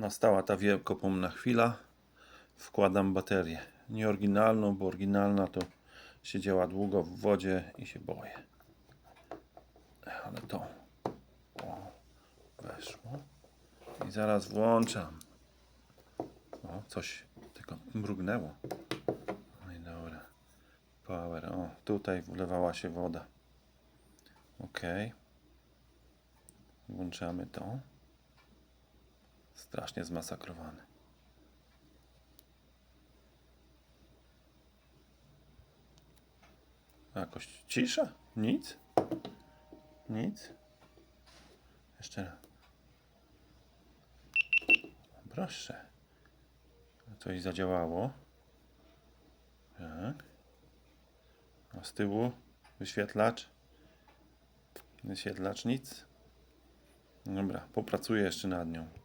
Nastała ta wielkopomna chwila. Wkładam baterię. Nie oryginalną, bo oryginalna to siedziała długo w wodzie i się boję. Ale to o, weszło. I zaraz włączam. O, coś tylko mrugnęło. No i dobra. Power. O, tutaj wlewała się woda. Ok. Włączamy to. Strasznie zmasakrowany. Jakoś cisza? Nic? Nic? Jeszcze raz. Proszę. Coś zadziałało. Tak. A z tyłu wyświetlacz. Wyświetlacz nic. Dobra, popracuję jeszcze nad nią.